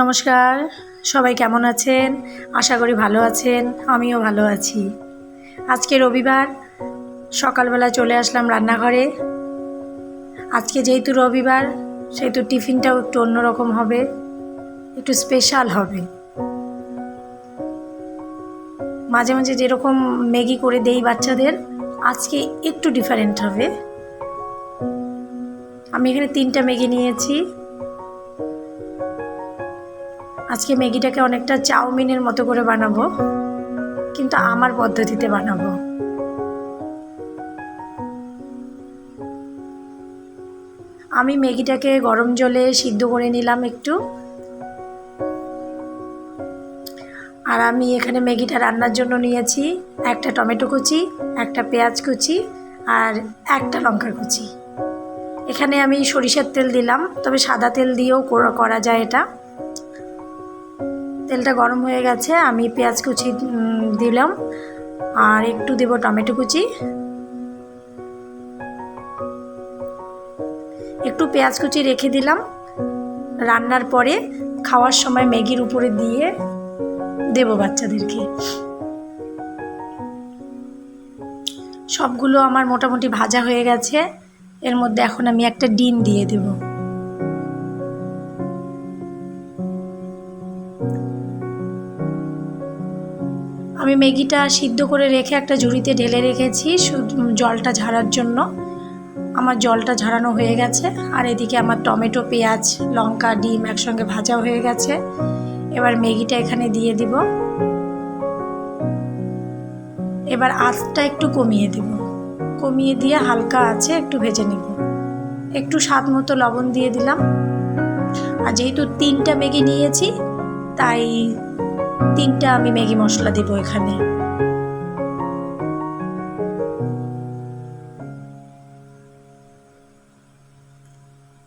নমস্কার, সবাই কেমন আছেন? আশা করি ভালো আছেন, আমিও ভালো আছি। আজকে রবিবার, সকালবেলা চলে আসলাম রান্নাঘরে। আজকে যেহেতু রবিবার, সেহেতু টিফিনটাও একটু অন্যরকম হবে, একটু স্পেশাল হবে। মাঝে মাঝে যেরকম ম্যাগি করে দেই বাচ্চাদের, আজকে একটু ডিফারেন্ট হবে। আমি এখানে তিনটা ম্যাগি নিয়েছি। আজকে ম্যাগিটাকে অনেকটা চাউমিনের মতো করে বানাবো, কিন্তু আমার পদ্ধতিতে বানাবো। আমি ম্যাগিটাকে গরম জলে সিদ্ধ করে নিলাম একটু। আর আমি এখানে ম্যাগিটা রান্নার জন্য নিয়েছি একটা টমেটো কুচি, একটা পেঁয়াজ কুচি আর একটা লঙ্কা কুচি। এখানে আমি সরিষার তেল দিলাম, তবে সাদা তেল দিয়েও করা- যায় এটা। তেলটা গরম হয়ে গেছে, আমি পেঁয়াজ কুচি দিলাম। আর একটু দেব টমেটো কুচি। একটু পেঁয়াজ কুচি রেখে দিলাম। রান্নার পরে খাওয়ার সময় ম্যাগির উপরে দিয়ে দেব বাচ্চাদেরকে। সবগুলো আমার মোটামুটি ভাজা হয়ে গেছে। এর মধ্যে এখন আমি একটা ডিম দিয়ে দেবো। আমি ম্যাগিটা সিদ্ধ করে রেখে একটা ঝুড়িতে ঢেলে রেখেছি জলটা ঝাড়ার জন্য। আমার জলটা ঝাড়ানো হয়ে গেছে, আর এদিকে আমার টমেটো, পেঁয়াজ, লঙ্কা, ডিম একসঙ্গে ভাজা হয়ে গেছে। এবার ম্যাগিটা এখানে দিয়ে দিব। এবার আঁচটা একটু কমিয়ে দেব। কমিয়ে দিয়ে হালকা আছে, একটু ভেজে নেব। একটু স্বাদ মতো লবণ দিয়ে দিলাম। আর যেহেতু তিনটা ম্যাগি নিয়েছি, তাই তিনটা আমি ম্যাগি মশলা দেব এখানে।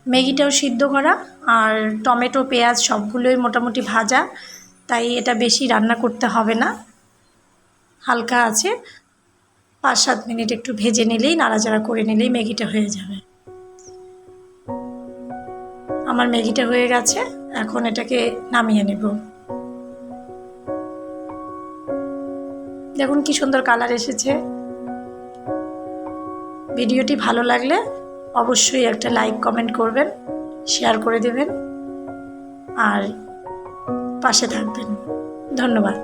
ম্যাগিটাও সিদ্ধ করা আর টমেটো, পেঁয়াজ সবগুলোই মোটামুটি ভাজা, তাই এটা বেশি রান্না করতে হবে না। হালকা আছে। পাঁচ সাত মিনিট একটু ভেজে নিলেই, নাড়াচাড়া করে নিলেই ম্যাগিটা হয়ে যাবে। আমার ম্যাগিটা হয়ে গেছে। এখন এটাকে নামিয়ে নেব। দেখুন কি সুন্দর কালার এসেছে। ভিডিওটি ভালো লাগলে অবশ্যই একটা লাইক, কমেন্ট করবেন, শেয়ার করে দেবেন। আর পাশে থাকবেন। ধন্যবাদ।